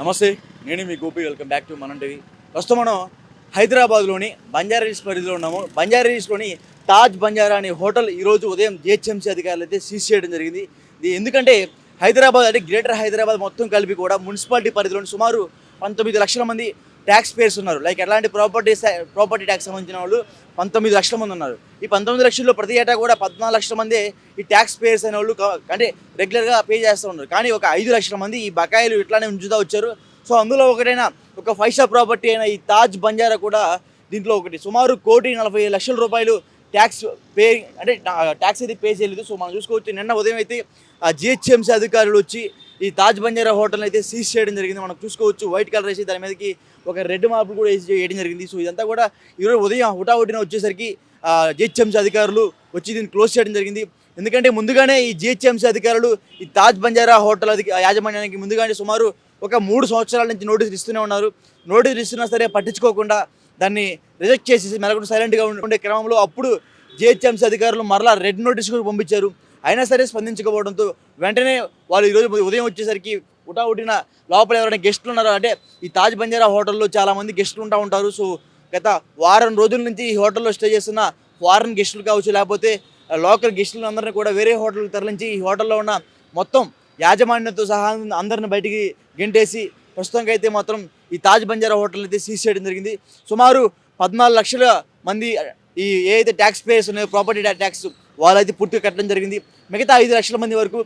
నమస్తే నేను మీ Gopi welcome back to Manam TV. ప్రస్తుతం మనం హైదరాబాద్లోని బంజారాహిల్స్ పరిధిలో ఉన్నాము. బంజారాహిల్స్లోని తాజ్ బంజారా అనే హోటల్ ఈరోజు ఉదయం జిహెచ్ఎంసీ అధికారులు అయితే సీజ్ చేయడం జరిగింది. ఇది ఎందుకంటే హైదరాబాద్ అంటే గ్రేటర్ హైదరాబాద్ మొత్తం కలిపి కూడా మున్సిపాలిటీ పరిధిలోని సుమారు పంతొమ్మిది లక్షల మంది ట్యాక్స్ పేయర్స్ ఉన్నారు. లైక్ ఎలాంటి ప్రాపర్టీ ప్రాపర్టీ ట్యాక్స్ సంబంధించిన వాళ్ళు పంతొమ్మిది లక్షల మంది ఉన్నారు. ఈ పంతొమ్మిది లక్షల్లో ప్రతి ఏటా కూడా పద్నాలుగు లక్షల మంది ఈ ట్యాక్స్ పేయర్స్ అనే వాళ్ళు అంటే రెగ్యులర్గా పే చేస్తూ ఉన్నారు. కానీ ఒక ఐదు లక్షల మంది ఈ బకాయిలు ఇట్లానే ఉంచుతూ వచ్చారు. సో అందులో ఒకటైన ఒక ఫైవ్ స్టార్ ప్రాపర్టీ అయిన ఈ తాజ్ బంజారా కూడా దీంట్లో ఒకటి. సుమారు కోటి నలభై ఐదు లక్షల రూపాయలు ట్యాక్స్ పే అంటే ట్యాక్స్ అయితే పే చేయలేదు. సో మనం చూసుకోవచ్చు నిన్న ఉదయం అయితే జిహెచ్ఎంసీ అధికారులు వచ్చి ఈ తాజ్ బంజారా హోటల్ అయితే సీజ్ చేయడం జరిగింది. మనం చూసుకోవచ్చు వైట్ కలర్ వేసి దాని మీదకి ఒక రెడ్ మార్పులు కూడా వేసి చేయడం జరిగింది. సో ఇదంతా కూడా ఈరోజు ఉదయం హుటాహుటిన వచ్చేసరికి జిహెచ్ఎంసీ అధికారులు వచ్చి దీన్ని క్లోజ్ చేయడం జరిగింది. ఎందుకంటే ముందుగానే ఈ జిహెచ్ఎంసీ అధికారులు ఈ తాజ్ బంజారా హోటల్ అధిక యాజమాన్యానికి ముందుగానే సుమారు ఒక మూడు సంవత్సరాల నుంచి నోటీసులు ఇస్తూనే ఉన్నారు. నోటీసులు ఇస్తున్నా సరే పట్టించుకోకుండా దాన్ని రిజెక్ట్ చేసేసి మెలకుండా సైలెంట్గా ఉండే క్రమంలో అప్పుడు జిహెచ్ఎంసీ అధికారులు మరలా రెడ్ నోటీస్ కూడా పంపించారు. అయినా సరే స్పందించకపోవడంతో వెంటనే వాళ్ళు ఈరోజు ఉదయం వచ్చేసరికి ఉటా లోపల ఎవరైనా గెస్టులు ఉన్నారో? అంటే ఈ తాజ్ బంజారా హోటల్లో చాలామంది గెస్టులు ఉంటా ఉంటారు. సో గత వారం రోజుల నుంచి ఈ హోటల్లో స్టే చేస్తున్న ఫారెన్ గెస్టులు కావచ్చు లేకపోతే లోకల్ గెస్టులు అందరినీ కూడా వేరే హోటల్కి తరలించి ఈ హోటల్లో ఉన్న మొత్తం యాజమాన్యంతో సహా అందరిని బయటికి గెంటేసి ప్రస్తుతానికి అయితే మాత్రం ఈ తాజ్ బంజారా హోటల్ అయితే సీజ్ చేయడం జరిగింది. సుమారు పద్నాలుగు లక్షల మంది ఈ ఏ అయితే ట్యాక్స్ పేయర్స్ ఉన్నాయో ప్రాపర్టీ ట్యాక్స్ వాళ్ళైతే పూర్తిగా కట్టడం జరిగింది. మిగతా ఐదు లక్షల మంది వరకు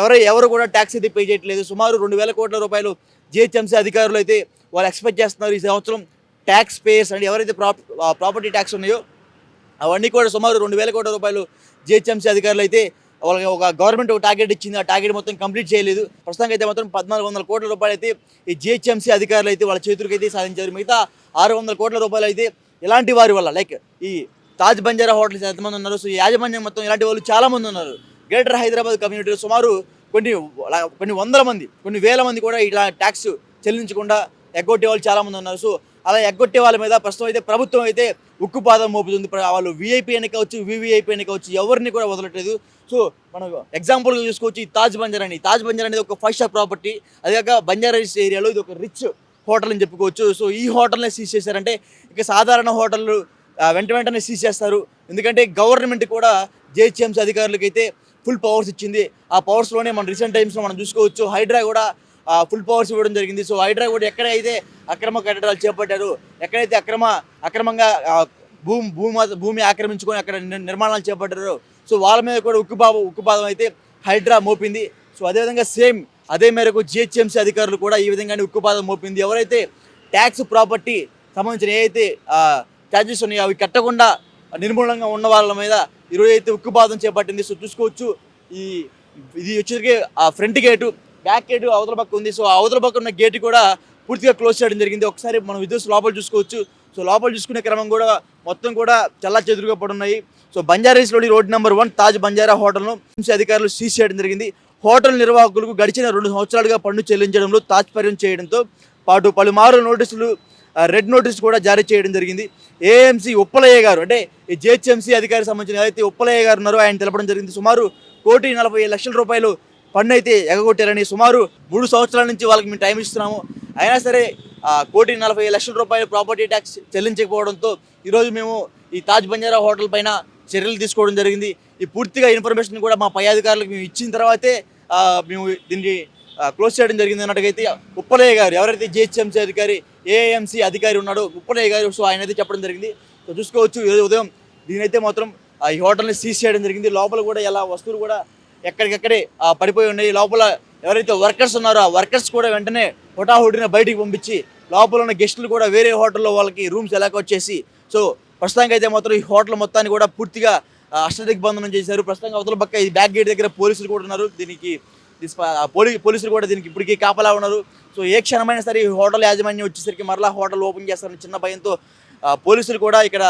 ఎవరు ఎవరు కూడా ట్యాక్స్ అయితే పే చేయట్లేదు. సుమారు రెండు వేల కోట్ల రూపాయలు జిహెచ్ఎంసీ అధికారులు అయితే వాళ్ళు ఎక్స్పెక్ట్ చేస్తున్నారు ఈ సంవత్సరం. ట్యాక్స్ పేయర్స్ అంటే ఎవరైతే ప్రాపర్టీ ట్యాక్స్ ఉన్నాయో అవన్నీ కూడా సుమారు రెండు వేల కోట్ల రూపాయలు జిహెచ్ఎంసీ అధికారులు అయితే వాళ్ళకి ఒక గవర్నమెంట్ ఒక టార్గెట్ ఇచ్చింది. ఆ టార్గెట్ మొత్తం కంప్లీట్ చేయలేదు. ప్రస్తుతానికి అయితే మాత్రం పద్నాలుగు వందల కోట్ల రూపాయలు అయితే ఈ జిహెచ్ఎంసీ అధికారులు అయితే వాళ్ళ చేతులకు అయితే సాధించారు. మిగతా ఆరు వందల కోట్ల రూపాయలు అయితే ఇలాంటి వారి వల్ల లైక్ ఈ తాజ్ బంజారా హోటల్స్ ఎంతమంది ఉన్నారు? సో యాజమాన్యం మొత్తం ఇలాంటి వాళ్ళు చాలామంది ఉన్నారు. గ్రేటర్ హైదరాబాద్ కమ్యూనిటీలో సుమారు కొన్ని కొన్ని వందల మంది కొన్ని వేల మంది కూడా ఇట్లా ట్యాక్స్ చెల్లించకుండా ఎగ్గొట్టే వాళ్ళు చాలామంది ఉన్నారు. సో అలా ఎగ్గొట్టే వాళ్ళ మీద ప్రస్తుతం అయితే ప్రభుత్వం అయితే ఉక్కుపాదం మోపుతుంది. వాళ్ళు వీఐపీ అని కావచ్చు వివిఐపీ అని కావచ్చు ఎవరిని కూడా వదలట్లేదు. సో మనం ఎగ్జాంపుల్గా చూసుకోవచ్చు ఈ తాజ్ బంజార్ అని. తాజ్ బంజార్ అనేది ఒక ఫైవ్ స్టార్ ప్రాపర్టీ. అది కాక బంజారా ఏరియాలో ఇది ఒక రిచ్ హోటల్ అని చెప్పుకోవచ్చు. సో ఈ హోటల్ని సీజ్ చేశారంటే ఇక సాధారణ హోటళ్ళు వెంట వెంటనే సీజ్ చేస్తారు. ఎందుకంటే గవర్నమెంట్ కూడా జిహెచ్ఎంసీ అధికారులకైతే ఫుల్ పవర్స్ ఇచ్చింది. ఆ పవర్స్లోనే మనం రీసెంట్ టైమ్స్లో మనం చూసుకోవచ్చు హైడ్రా కూడా ఫుల్ పవర్స్ ఇవ్వడం జరిగింది. సో హైడ్రా కూడా ఎక్కడైతే అక్రమ కట్టడాలు చేపట్టారు ఎక్కడైతే అక్రమ అక్రమంగా భూమి భూమి భూమి ఆక్రమించుకొని అక్కడ నిర్మాణాలు చేపట్టారు సో వాళ్ళ మీద కూడా ఉక్కుపాదం ఉక్కుపాదం అయితే హైడ్రా మోపింది. సో అదేవిధంగా సేమ్ అదే మేరకు జిహెచ్ఎంసీ అధికారులు కూడా ఈ విధంగానే ఉక్కుపాదం మోపింది. ఎవరైతే ట్యాక్స్ ప్రాపర్టీ సంబంధించిన ఏదైతే ఛార్జెస్ ఉన్నాయి అవి కట్టకుండా నిర్మూలంగా ఉన్న వాళ్ళ మీద ఈరోజు అయితే ఉక్కుపాదం చేపట్టింది. సో చూసుకోవచ్చు. ఈ ఇది వచ్చేసరికి ఆ ఫ్రంట్ గేటు బ్యాక్ గేటు అవతల పక్క ఉంది. సో ఆ అవతల పక్క ఉన్న గేటు కూడా పూర్తిగా క్లోజ్ చేయడం జరిగింది. ఒకసారి మనం విద్యుత్ లోపల చూసుకోవచ్చు. సో లోపల చూసుకునే క్రమం కూడా మొత్తం కూడా చల్లా చెదురుగా పడున్నాయి so బంజారాస్లోని road number one Taj Banjara హోటల్ను MC అధికారులు సీజ్ చేయడం జరిగింది. హోటల్ నిర్వాహకులకు గడిచిన రెండు సంవత్సరాలుగా పన్ను చెల్లించడంలో తాత్పర్యం చేయడంతో పాటు పలుమారు నోటీసులు రెడ్ నోటీస్ కూడా జారీ చేయడం జరిగింది. ఏఎంసీ ఉప్పలయ్య గారు అంటే ఈ జిహెచ్ఎంసీ అధికారికి సంబంధించిన ఏదైతే ఉప్పలయ్య గారు ఉన్నారో ఆయన తెలపడం జరిగింది. సుమారు కోటి నలభై ఐదు లక్షల రూపాయలు పన్ను అయితే ఎగగొట్టారని సుమారు మూడు సంవత్సరాల నుంచి వాళ్ళకి మేము టైం ఇస్తున్నాము. అయినా సరే కోటి నలభై లక్షల రూపాయలు ప్రాపర్టీ ట్యాక్స్ చెల్లించకపోవడంతో ఈరోజు మేము ఈ తాజ్ బంజారా హోటల్ పైన చర్యలు తీసుకోవడం జరిగింది. ఈ పూర్తిగా ఇన్ఫర్మేషన్ కూడా మా పై అధికారులకు మేము ఇచ్చిన తర్వాతే మేము దీన్ని క్లోజ్ చేయడం జరిగింది అయితే ఉప్పలయ్య గారు ఎవరైతే జిహెచ్ఎంసీ అధికారి ఏఎంసీ అధికారి ఉన్నాడు. ఉప్పలయ్య గారు సో ఆయన అయితే చెప్పడం జరిగింది. సో చూసుకోవచ్చు ఈరోజు ఉదయం దీనైతే మాత్రం ఈ హోటల్ని సీజ్ చేయడం జరిగింది. లోపల కూడా ఎలా వస్తువులు కూడా ఎక్కడికక్కడే పడిపోయి ఉన్నాయి. లోపల ఎవరైతే వర్కర్స్ ఉన్నారో ఆ వర్కర్స్ కూడా వెంటనే హుటాహుటిన బయటికి పంపించి లోపల ఉన్న గెస్టులు కూడా వేరే హోటల్లో వాళ్ళకి రూమ్స్ ఎలాగ వచ్చేసి సో ప్రస్తుతానికి అయితే మాత్రం ఈ హోటల్ మొత్తాన్ని కూడా పూర్తిగా అష్టదిగ్బంధనం చేశారు. ప్రస్తుతంగా అవతల పక్క ఈ బ్యాక్ గేట్ దగ్గర పోలీసులు కూడా ఉన్నారు. దీనికి పోలీసులు కూడా దీనికి ఇప్పటికీ కాపలా ఉన్నారు. సో ఏ క్షణమైనా సరే ఈ హోటల్ యాజమాన్యం వచ్చేసరికి మరలా హోటల్ ఓపెన్ చేస్తారని చిన్న భయంతో పోలీసులు కూడా ఇక్కడ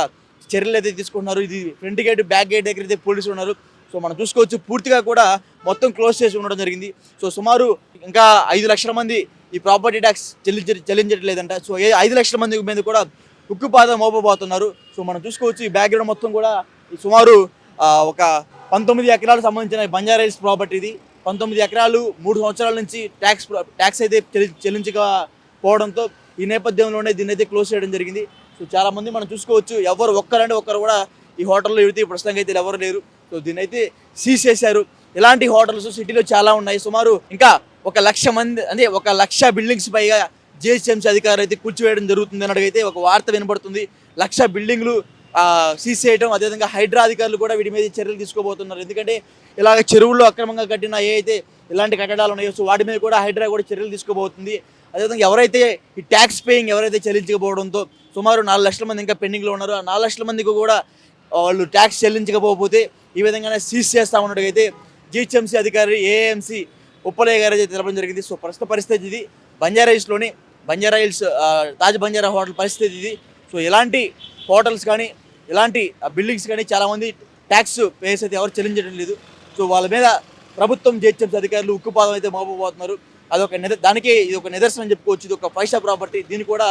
చర్యలు అయితే తీసుకుంటున్నారు. ఇది ఫ్రంట్ గేట్ బ్యాక్ గేట్ దగ్గర అయితే పోలీసులు ఉన్నారు. సో మనం చూసుకోవచ్చు పూర్తిగా కూడా మొత్తం క్లోజ్ చేసి ఉండడం జరిగింది. సో సుమారు ఇంకా ఐదు లక్షల మంది ఈ ప్రాపర్టీ ట్యాక్స్ చెల్లించ చెల్లించట్లేదంట. సో ఏ ఐదు లక్షల మంది మీద కూడా ఉక్కుపాదం మోపబోతున్నారు. సో మనం చూసుకోవచ్చు ఈ బ్యాక్గ్రౌండ్ మొత్తం కూడా సుమారు ఒక పంతొమ్మిది ఎకరాలకు సంబంధించిన బంజారా ప్రాపర్టీ ఇది. పంతొమ్మిది ఎకరాలు మూడు సంవత్సరాల నుంచి ట్యాక్స్ ట్యాక్స్ అయితే చెల్లించకపోవడంతో ఈ నేపథ్యంలోనే దీన్ని అయితే క్లోజ్ చేయడం జరిగింది. సో చాలామంది మనం చూసుకోవచ్చు ఎవరు ఒక్కరంటే ఒక్కరు కూడా ఈ హోటల్లో ఇడితే ప్రస్తుతంగా అయితే ఎవరు లేరు. సో దీన్ని అయితే సీజ్ చేశారు. ఇలాంటి హోటల్స్ సిటీలో చాలా ఉన్నాయి. సుమారు ఇంకా ఒక లక్ష మంది అంటే ఒక లక్ష బిల్డింగ్స్ పైగా జిహెచ్ఎంసీ అధికారులు అయితే కూర్చోవేయడం జరుగుతుంది అన్నట్టుగైతే ఒక వార్త వినబడుతుంది. లక్ష బిల్డింగ్లు సీజ్ చేయడం అదేవిధంగా హైడ్రా అధికారులు కూడా వీటి మీద చర్యలు తీసుకోబోతున్నారు. ఎందుకంటే ఇలాగ చెరువుల్లో అక్రమంగా కట్టిన ఏ అయితే ఇలాంటి కట్టడాలు ఉన్నాయో సో వాటి మీద కూడా హైడ్రా కూడా చర్యలు తీసుకోబోతుంది. అదేవిధంగా ఎవరైతే ఈ ట్యాక్స్ పేయింగ్ ఎవరైతే చెల్లించకపోవడంతో సుమారు నాలుగు లక్షల మంది ఇంకా పెండింగ్లో ఉన్నారు. ఆ నాలుగు లక్షల మందికి కూడా వాళ్ళు ట్యాక్స్ చెల్లించకపోతే ఈ విధంగానే సీజ్ చేస్తా ఉన్నట్టుగైతే జిహెచ్ఎంసీ అధికారి ఏఎంసీ ఉప్పలయ్య గారు అయితే తెలపడం జరిగింది. సో ప్రస్తుత పరిస్థితి ఇది. బంజారా హిల్స్లోని బంజారా హిల్స్ తాజ్ బంజారా హోటల్ పరిస్థితి ఇది. సో ఇలాంటి హోటల్స్ కానీ ఇలాంటి బిల్డింగ్స్ కానీ చాలామంది ట్యాక్స్ పేస్ అయితే ఎవరు చెల్లించడం లేదు. సో వాళ్ళ మీద ప్రభుత్వం జిహెచ్ఎంసీ అధికారులు ఉక్కుపాదం అయితే మోపబోతున్నారు. అదొక నిద దానికి ఇది ఒక నిదర్శనం చెప్పుకోవచ్చు. ఇది ఒక ఫైవ్ స్టార్ ప్రాపర్టీ దీన్ని కూడా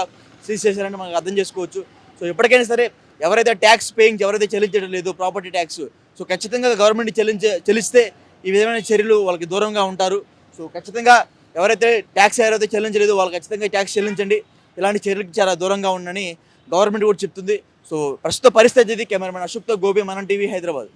సీజ్ చేశారని మనం అర్థం చేసుకోవచ్చు. సో ఎప్పటికైనా సరే ఎవరైతే ట్యాక్స్ పేయింగ్ ఎవరైతే చెల్లించడం లేదు ప్రాపర్టీ ట్యాక్స్ సో ఖచ్చితంగా గవర్నమెంట్ చెల్లించే చెల్లిస్తే ఈ విధమైన చర్యలు వాళ్ళకి దూరంగా ఉంటారు. సో ఖచ్చితంగా ఎవరైతే ట్యాక్స్ ఎవరైతే చెల్లించలేదు వాళ్ళు ఖచ్చితంగా ట్యాక్స్ చెల్లించండి. ఇలాంటి చర్యలకు చాలా దూరంగా ఉండని గవర్నమెంట్ కూడా చెప్తుంది. సో ప్రస్తుత పరిస్థితి ఇది. కెమెరామెన్ అశోక్తో గోపి మనం టీవీ హైదరాబాద్.